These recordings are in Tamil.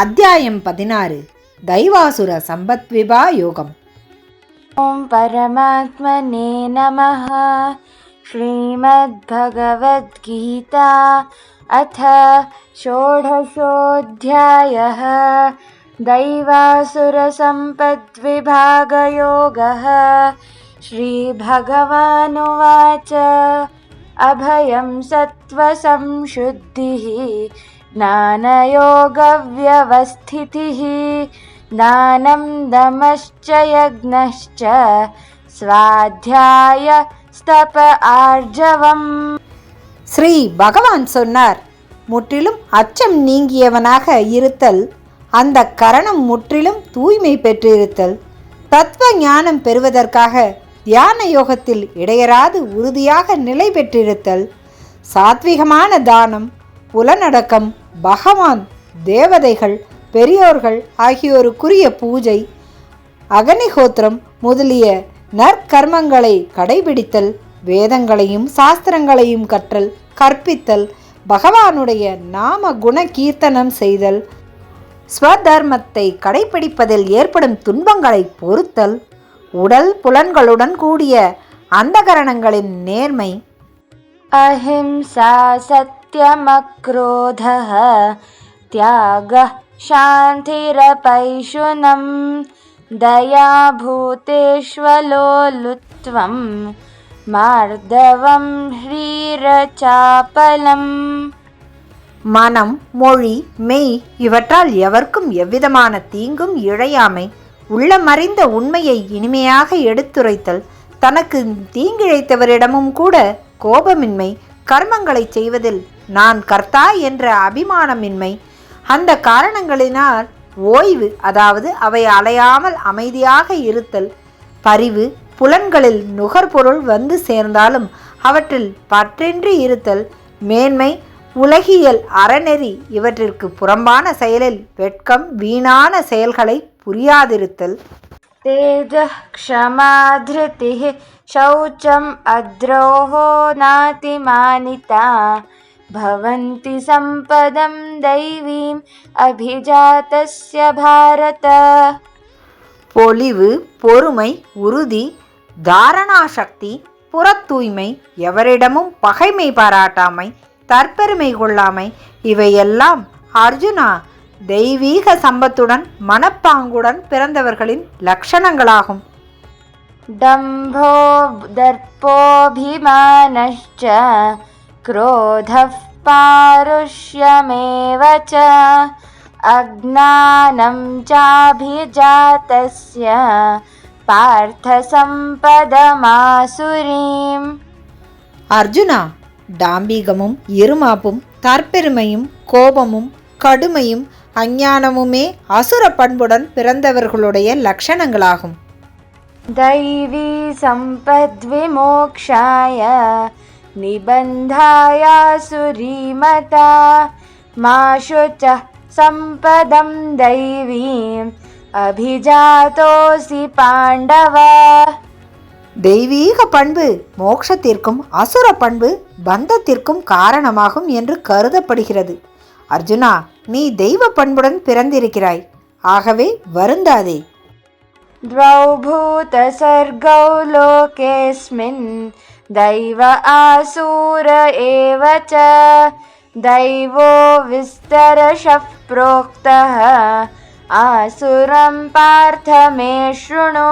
அத்தியாயம் பதினாறு தைவாசுர சம்பத்விபா யோகம் ॐ परमात्मने नमः श्रीमद्भगवद्गीता अथ षोडशोऽध्यायः दैवासुरसम्पद्विभागयोगः श्रीभगवानुवाच अभयं सत्त्वसंशुद्धिः ज्ञानयोगव्यवस्थितिः दानं दमश्च यज्ञश्च स्वाध्याय स्तप आर्जवम् ஸ்ரீ பகவான் சொன்னார் முற்றிலும் அச்சம் நீங்கியவனாக இருத்தல் அந்த கரணம் முற்றிலும் தூய்மை பெற்றிருத்தல் தத்துவ ஞானம் பெறுவதற்காக தியான யோகத்தில் இடையராது உறுதியாக நிலை பெற்றிருத்தல் சாத்விகமான தானம் புலனடக்கம் பகவான் தேவதைகள் பெரியோர்கள் ஆகியோருக்குரிய பூஜை அகனிஹோத்திரம் முதலிய நற்கர்மங்களை கடைபிடித்தல் வேதங்களையும் சாஸ்திரங்களையும் கற்றல் கற்பித்தல் பகவானுடைய நாம குண கீர்த்தனம் செய்தல் ஸ்வதர்மத்தை கடைபிடிப்பதில் ஏற்படும் துன்பங்களை பொறுத்தல் உடல் புலன்களுடன் கூடிய அந்தகரணங்களின் நேர்மை. அஹிம்சா சத் सत्यमक्रोधः त्यागः शान्तिरपैशुनं दयाभूतेष्वलोलुत्वं मार्दवं ह्रीरचापलम् மனம் மொழி மெய் இவற்றால் எவர்க்கும் எவ்விதமான தீங்கும் இழையாமை உள்ளமறிந்த உண்மையை இனிமையாக எடுத்துரைத்தல் தனக்கு தீங்கிழைத்தவரிடமும் கூட கோபமின்மை கர்மங்களை செய்வதில் நான் கர்த்தா என்ற அபிமானமின்மை அந்த காரணங்களினால் ஓய்வு அதாவது அவை அலையாமல் அமைதியாக இருத்தல் பரிவு புலன்களில் நுகர்பொருள் வந்து சேர்ந்தாலும் அவற்றில் பற்றின்றி இருத்தல் மேன்மை உலகியல் அறநெறி இவற்றிற்கு புறம்பான செயலில் வெட்கம் வீணான செயல்களை புரியாதிருத்தல் तेजः क्षमा धृतिः शौचम् अद्रोहो नातिमानिता भवन्ति सम्पदं दैवीम् अभिजातस्य भारत பொலிவு பொறுமை உறுதி தாரணாசக்தி புறத்தூய்மை எவரிடமும் பகைமை பாராட்டாமை தற்பெருமை கொள்ளாமை இவையெல்லாம் அர்ஜுனா தெய்வீக சம்பத்துடன் மனப்பாங்குடன் பிறந்தவர்களின் லட்சணங்களாகும் दम्भो दर्पोऽभिमानश्च क्रोधः पारुष्यमेव च अज्ञानं चाभिजातस्य पार्थसम्पदमासुरीम् அர்ஜுனா டாம்பீகமும் இருமாப்பும் தற்பெருமையும் கோபமும் கடுமையும் அஞ்ஞானமுமே அசுர பண்புடன் பிறந்தவர்களுடைய லட்சணங்களாகும் दैवी सम्पद्विमोक्षाय निबन्धायासुरीमता मा शुचः सम्पदं दैवीम् अभिजातोऽसि पाण्डव தெய்வீக பண்பு மோட்சத்திற்கும் அசுர பண்பு பந்தத்திற்கும் காரணமாகும் என்று கருதப்படுகிறது அர்ஜுனா நீ தெய்வ பண்புடன் பிறந்திருக்கிறாய் ஆகவே வருந்தாதே द्वौ भूतसर्गौ लोकेऽस्मिन् दैव आसूर एव च दैवो विस्तरशः प्रोक्तः आसुरं पार्थ मे शृणु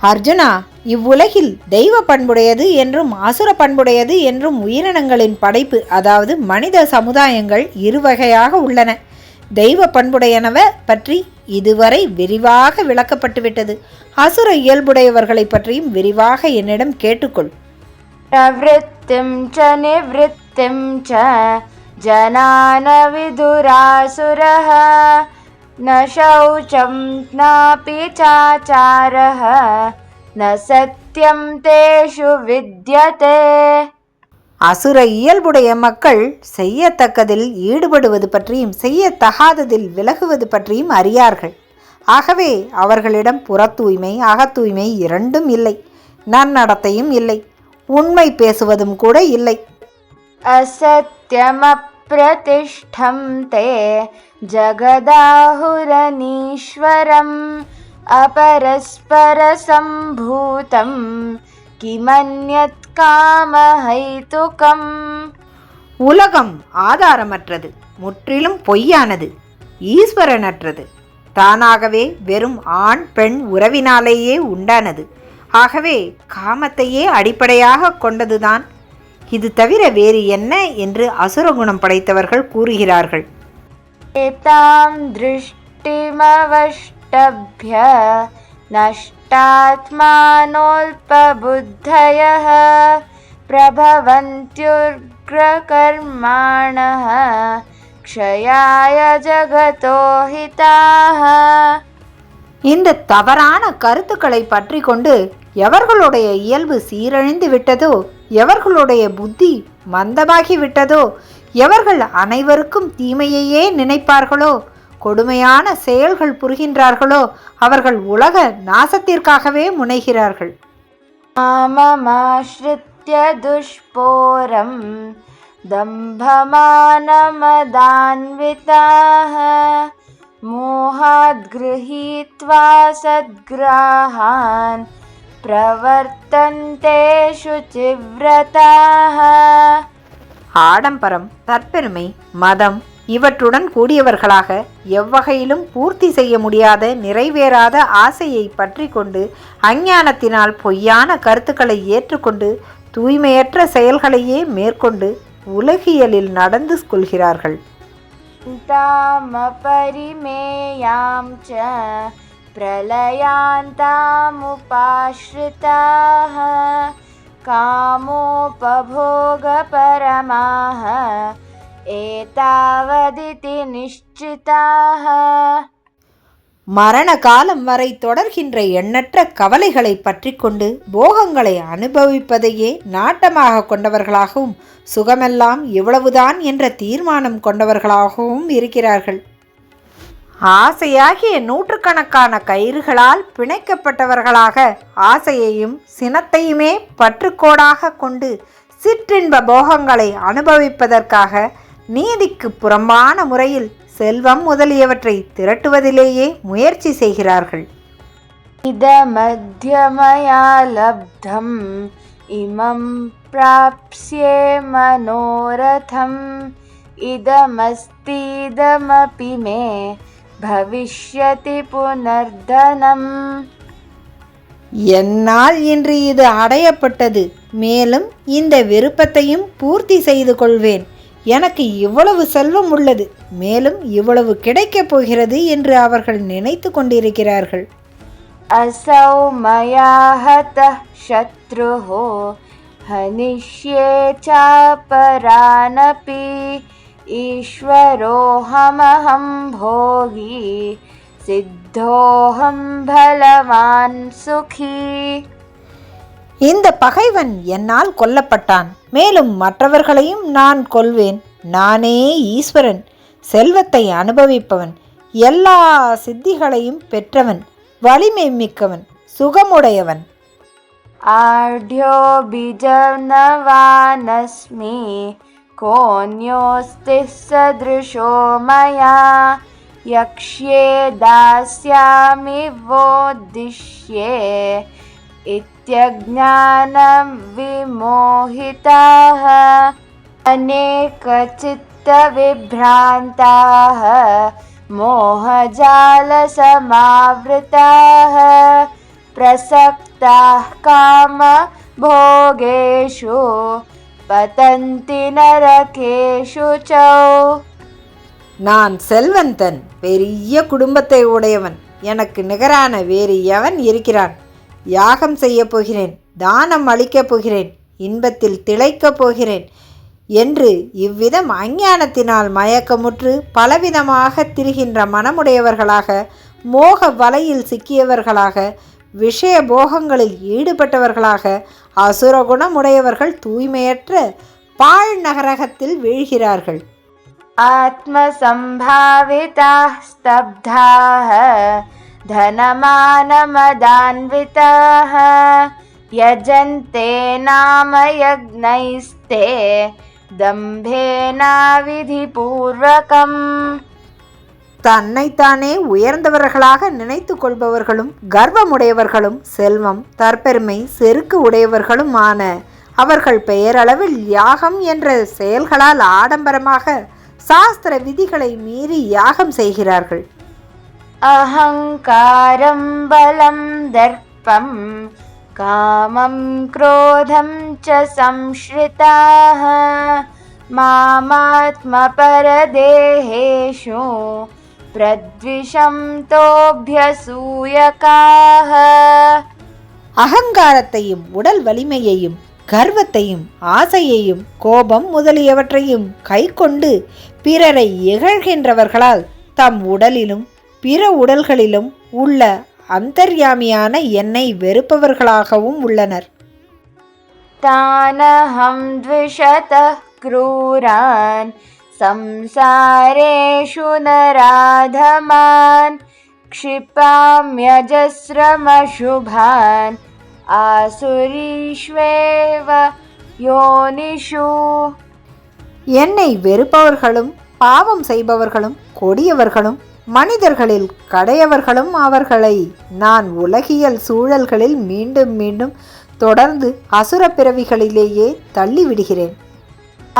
அர்ஜுனா இவ்வுலகில் தெய்வ பண்புடையது என்றும் அசுர பண்புடையது என்றும் உயிரினங்களின் படைப்பு அதாவது மனித சமுதாயங்கள் இருவகையாக உள்ளன தெய்வ பண்புடையனவ பற்றி இதுவரை விரிவாக விளக்கப்பட்டுவிட்டது அசுர இயல்புடையவர்களை பற்றியும் விரிவாக என்னிடம் கேட்டுக்கொள் प्रवृत्तिं च निवृत्तिं च जनान विदुरासुरः न शौचं नापि चाचारः न सत्यं तेषु विद्यते அசுர இயல்புடைய மக்கள் செய்யத்தக்கதில் ஈடுபடுவது பற்றியும் செய்யத்தகாததில் விலகுவது பற்றியும் அறியார்கள் ஆகவே அவர்களிடம் புறத் தூய்மை அகத்தூய்மை இரண்டும் இல்லை நன்னடத்தையும் இல்லை உண்மை பேசுவதும் கூட இல்லை असत्यमप् प्रतिष्ठं ते जगदाहुरनीश्वरम् अपरस्परसम्भूतं किमन्यत् कामहैतुकम् உலகம் ஆதாரமற்றது முற்றிலும் பொய்யானது ஈஸ்வரனற்றது தானாகவே வெறும் ஆண் பெண் உறவினாலேயே உண்டானது. ஆகவே காமத்தையே அடிப்படையாக கொண்டதுதான். இது தவிர வேறு என்ன என்று அசுரகுணம் படைத்தவர்கள் கூறுகிறார்கள். ஏதாம் திருஷ்டிமவஷ்டபிய நஷ்டாத்மானோல்பபுத்தய பிரபவந்தியுர்கிரகர்மாண ரக்ஷயாய ஜகதோ ஹிதாக இந்த தவறான கருத்துக்களை பற்றி கொண்டு எவர்களுடைய இயல்பு சீரழிந்து விட்டதோ எவர்களுடைய புத்தி மந்தமாகி விட்டதோ எவர்கள் அனைவருக்கும் தீமையையே நினைப்பார்களோ கொடுமையான செயல்கள் புரிகின்றார்களோ அவர்கள் உலக நாசத்திற்காகவே முனைகிறார்கள். மாமமாஸ்ருத்ய துஷ்போரம். दम्भमानमदान्विताः मोहाद् गृहीत्वा सद्ग्राहान् प्रवर्तन्ते शुचिव्रताः ஆடம்பரம் தற்பெருமை மதம் இவற்றுடன் கூடியவர்களாக எவ்வகையிலும் பூர்த்தி செய்ய முடியாத நிறைவேறாத ஆசையை பற்றி கொண்டு அஞ்ஞானத்தினால் பொய்யான கருத்துக்களை ஏற்றுக்கொண்டு தூய்மையற்ற செயல்களையே மேற்கொண்டு உலகியலில் நடந்து கொள்கிறார்கள் तामपरिमेयां च प्रलयान्तामुपाश्रिताः कामोपभोगपरमाः एतावदिति निश्चिताः மரண காலம் வரை தொடர்கின்ற எண்ணற்ற கவலைகளை பற்றி கொண்டு போகங்களை அனுபவிப்பதையே நாட்டமாக கொண்டவர்களாகவும் சுகமெல்லாம் இவ்வளவுதான் என்ற தீர்மானம் கொண்டவர்களாகவும் இருக்கிறார்கள். ஆசையாகிய நூற்றுக்கணக்கான கயிறுகளால் பிணைக்கப்பட்டவர்களாக ஆசையையும் சினத்தையுமே பற்றுக்கோடாக கொண்டு சிற்றின்ப போகங்களை அனுபவிப்பதற்காக நீதிக்கு புறம்பான முறையில் செல்வம் முதலியவற்றை திரட்டுவதிலேயே முயற்சி செய்கிறார்கள். இத லப்தம் இமம் பிராப்ஸ்யே மனோரதம். இதமஸ்தீதமபி மே பவிஷ்யதி புனர்தனம். என்னால் இன்று இது அடையப்பட்டது. மேலும் இந்த விருப்பத்தையும் பூர்த்தி செய்து கொள்வேன். எனக்கு இவ்வளவு செல்வம் உள்ளது மேலும் இவ்வளவு கிடைக்கப் போகிறது என்று அவர்கள் நினைத்து கொண்டிருக்கிறார்கள் असौ मया हतः शत्रुः हनिष्ये चापरानपि ईश्वरोऽहमहं भोगी सिद्धोऽहं बलवान् सुखी இந்த பகைவன் என்னால் கொல்லப்பட்டான் மேலும் மற்றவர்களையும் நான் கொல்வேன் நானே ஈஸ்வரன் செல்வத்தை அனுபவிப்பவன் எல்லா சித்திகளையும் பெற்றவன் வலிமை மிக்கவன் சுகமுடையவன் आढ्यो बीजनवानस्मि कोऽन्योऽस्ति सदृशो मया यक्ष्ये दास्यामि वोद्दिश्ये इत्यज्ञानविमोहिताः अनेकचित्तविभ्रान्ताः मोहजालसमावृताः प्रसक्ताः कामभोगेषु पतन्ति नरकेषु च நான் செல்வந்தன் பெரிய குடும்பத்தை உடையவன் எனக்கு நிகரான வேறு எவன் இருக்கிறான் யாகம் செய்யப் போகிறேன் தானம் அளிக்கப் போகிறேன் இன்பத்தில் திளைக்கப் போகிறேன் என்று இவ்விதம் அஞ்ஞானத்தினால் மயக்கமுற்று பலவிதமாக திரிகின்ற மனமுடையவர்களாக மோக வலையில் சிக்கியவர்களாக விஷய போகங்களில் ஈடுபட்டவர்களாக அசுரகுணம் உடையவர்கள் தூய்மையற்ற பாழ் நகரகத்தில் வீழ்கிறார்கள். ஆத்மசம்பாவிதா ஸ்தப்தாக धनमानमदान्विताः यजन्ते नाम यज्ञैस्ते दम्भेनाविधिपूर्वकम् தன்னைத்தானே உயர்ந்தவர்களாக நினைத்து கொள்பவர்களும் கர்வமுடையவர்களும் செல்வம் தற்பெருமை செருக்கு உடையவர்களுமான அவர்கள் பெயரளவில் யாகம் என்ற செயல்களால் ஆடம்பரமாக சாஸ்திர விதிகளை மீறி யாகம் செய்கிறார்கள் अहङ्कारं बलं दर्पं कामं क्रोधं च संश्रिताः मामात्मपरदेहेषु प्रद्विषन्तोऽभ्यसूयकाः அகங்காரத்தையும் உடல் வலிமையையும் கர்வத்தையும் ஆசையையும் கோபம் முதலியவற்றையும் கைக்கொண்டு பிறரை இகழ்கின்றவர்களால் தம் உடலிலும் பிற உடல்களிலும் உள்ள அந்தர்யாமியான என்னை வெறுப்பவர்களாகவும் உள்ளனர் तानहं द्विषतः क्रूरान् संसारेषु नराधमान् क्षिपाम्यजस्रमशुभान् आसुरीष्वेव योनिषु என்னை வெறுப்பவர்களும் பாவம் செய்பவர்களும் கொடியவர்களும் மனிதர்களில் கடையவர்களும் அவர்களை. நான் உலகியல் சூழல்களில் மீண்டும் மீண்டும் தொடர்ந்து அசுர பிறவிகளிலேயே தள்ளிவிடுகிறேன்.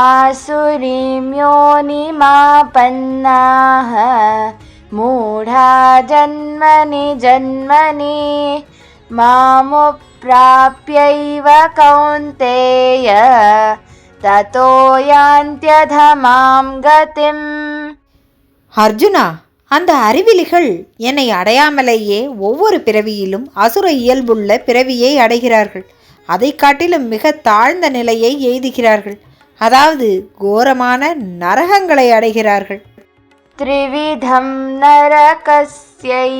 ஆசுரீம் யோனிமா மூடா ஜன்மனி ஜன்மனி மாமு பிராப்பியைவ கௌந்தேய ததோ யாந்தியதமாம் கதிம். அர்ஜுனா அந்த அறிவிலிகள் என்னை அடையாமலேயே ஒவ்வொரு பிறவியிலும் அசுர இயல்புள்ள பிறவியை அடைகிறார்கள் அதை காட்டிலும் மிக தாழ்ந்த நிலையை எய்துகிறார்கள் அதாவது கோரமான நரகங்களை அடைகிறார்கள் त्रिविधं नरकस्यैदं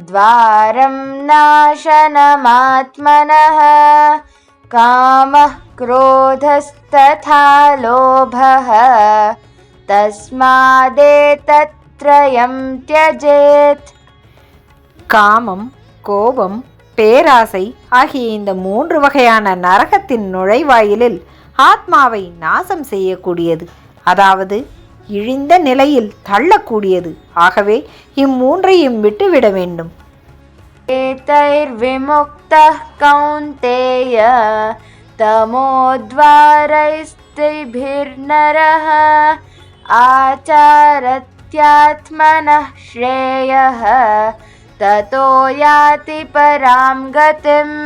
द्वारं नाशनमात्मनः कामः क्रोधस्तथा लोभः तस्मादेतत्त्रयं त्यजेत् காமம் கோபம் பேராசை ஆகிய இந்த மூன்று வகையான நரகத்தின் நுழைவாயிலில் ஆத்மாவை நாசம் செய்யக்கூடியது அதாவது இழிந்த நிலையில் தள்ளக்கூடியது ஆகவே இம்மூன்றையும் விட்டுவிட வேண்டும் एतैर्विमुक्तः कौन्तेय तमोद्वारैस्त्रिभिर्नरः आचारत्यात्मनः श्रेयः ततो याति परां गतिम्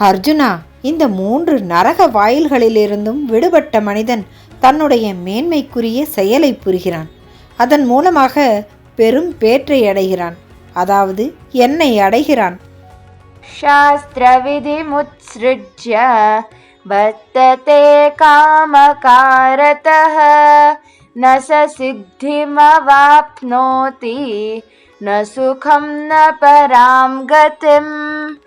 அர்ஜுனா இந்த மூன்று நரக வாயில்களிலிருந்தும் விடுபட்ட மனிதன் தன்னுடைய மேன்மைக்குரிய செயலை புரிகிறான் அதன் மூலமாக பெரும் பேற்றை அடைகிறான் அதாவது என்னை அடைகிறான் शास्त्रविधिमुत्सृज्य वर्तते कामकारतः न स सिद्धिमवाप्नोति न सुखं न परां गतिम्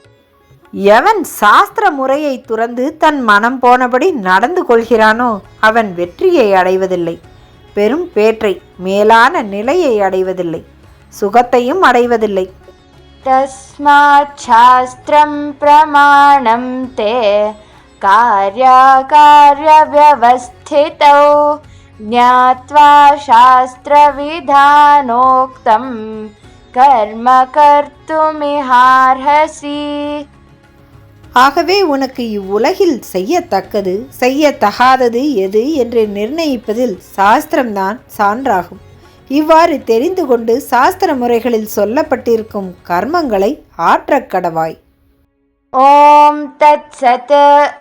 எவன் சாஸ்திர முறையை துறந்து தன் மனம் போனபடி நடந்து கொள்கிறானோ அவன் வெற்றியை அடைவதில்லை பெரும் பேற்றை மேலான நிலையை அடைவதில்லை சுகத்தையும் அடைவதில்லை तस्मात् शास्त्रं प्रमाणं ते कार्याकार्यव्यवस्थितौ ज्ञात्वा शास्त्रविधानोक्तं कर्म कर्तुमिहार्हसि ஆகவே உனக்கு இவ்வுலகில் செய்யத்தக்கது செய்யத்தகாதது எது என்று நிர்ணயிப்பதில் சாஸ்திரம்தான் சான்றாகும் இவ்வாறு தெரிந்து கொண்டு சாஸ்திர முறைகளில் சொல்லப்பட்டிருக்கும் கர்மங்களை ஆற்றக் கடவாய் ॐ तत्सत्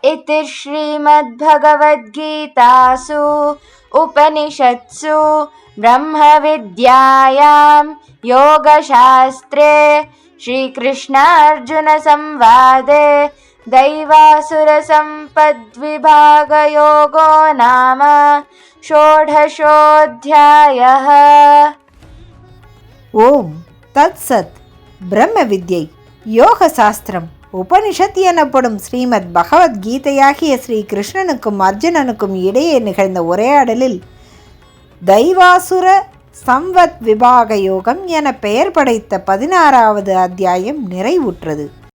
इति श्रीमद्भगवद्गीतासु उपनिषत्सु ब्रह्मविद्यायां योगशास्त्रे श्रीकृष्णार्जुनसंवादे दैवासुरसम्पद्विभागयोगो नाम षोडशोऽध्यायः। ॐ तत्सत् ब्रह्मविद्यै योगशास्त्रम्। உபனிஷத் எனப்படும் ஸ்ரீமத் பகவத்கீதையாகிய ஸ்ரீ கிருஷ்ணனுக்கும் அர்ஜுனனுக்கும் இடையே நிகழ்ந்த உரையாடலில் தைவாசுர சம்வத் விபாக யோகம் என பெயர் படைத்த பதினாறாவது அத்தியாயம் நிறைவுற்றது.